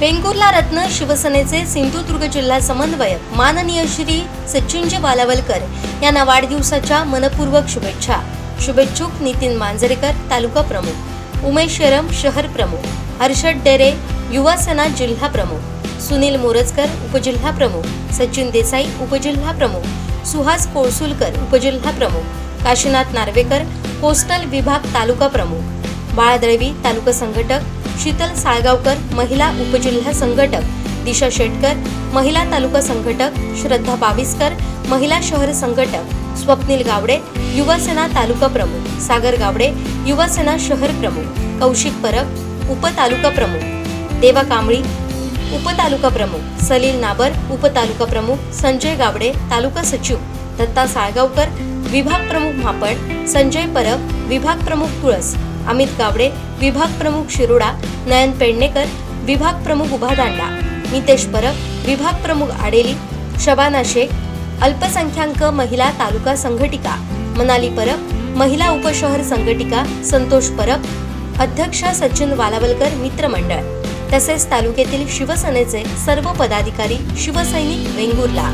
वेंगुर्ला रत्न शिवसेनेचे सिंधुदुर्ग जिल्हा समन्वयक माननीय श्री सचिनजी बालावलकर यांना वाढदिवसाच्या मनपूर्वक शुभेच्छा. शुभेच्छुक नितीन मांजरेकर तालुका प्रमुख. उमेश शेरम शहर प्रमुख. हर्षद डेरे युवा सेना जिल्हा प्रमुख. सुनील मोरजकर उपजिल्हा प्रमुख. सचिन देसाई उपजिल्हा प्रमुख. सुहास कोळसुलकर उपजिल्हा प्रमुख. काशीनाथ नार्वेकर पोस्टल विभाग तालुका प्रमुख. बाळदळवी तालुका संघटक. शीतल साळगावकर महिला उपजिल्हा संघटक दिशा शेटकर महिला तालुका संघटक श्रद्धा बाविस्कर महिला शहर संघटक स्वप्नील गावडे युवासेना तालुका प्रमुख सागर गावडे युवासेना शहर प्रमुख कौशिक परब उपतालुका प्रमुख देवा कांबळी उपतालुका प्रमुख सलील नाबर उपतालुका प्रमुख संजय गावडे तालुका सचिव दत्ता साळगावकर विभाग प्रमुख मापड संजय परब विभाग प्रमुख तुळस अमित गावडे विभाग प्रमुख शिरोडा नयन पेडणेकर विभाग प्रमुख उभा दांडा नितेश परब विभाग प्रमुख आडेली शबाना शेख अल्पसंख्याक महिला तालुका संघटिका मनाली परब महिला उपशहर संघटिका संतोष परब अध्यक्ष सचिन वालावलकर मित्रमंडळ. तसेच तालुक्यातील शिवसेनेचे सर्व पदाधिकारी शिवसैनिक वेंगुर्ला.